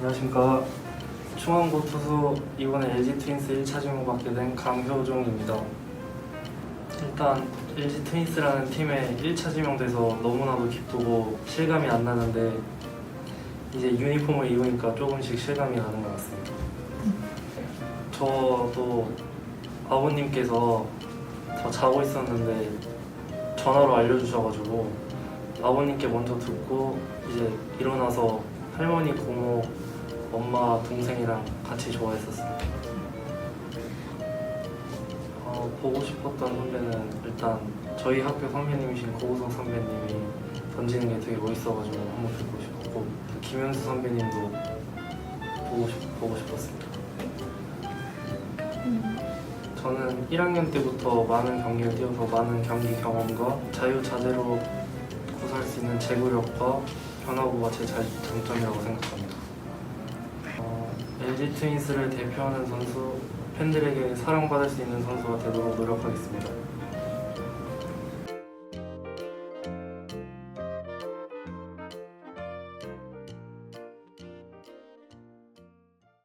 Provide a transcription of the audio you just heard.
안녕하십니까. 중앙고 투수 이번에 LG 트윈스 1차 지명 받게 된 강효종입니다. 일단 LG 트윈스라는 팀에 1차 지명돼서 너무나도 기쁘고 실감이 안 나는데 이제 유니폼을 입으니까 조금씩 실감이 나는 것 같습니다. 저도 아버님께서 더 자고 있었는데 전화로 알려주셔가지고 아버님께 먼저 듣고 이제 일어나서 할머니, 고모, 엄마, 동생이랑 같이 좋아했었어요. 어, 보고 싶었던 선배는 일단 저희 학교 선배님이신 고우성 선배님이 던지는 게 되게 멋있어가지고 한번 뵙고 싶었고 김현수 선배님도 보고, 싶, 보고 싶었습니다. 저는 1학년 때부터 많은 경기를 뛰어서 많은 경기 경험과 자유자재로 구사할 수 있는 제구력과 변화구가 제 자- 장점이라고 생각합니다. 어, LG 트윈스를 대표하는 선수, 팬들에게 사랑받을 수 있는 선수가 되도록 노력하겠습니다.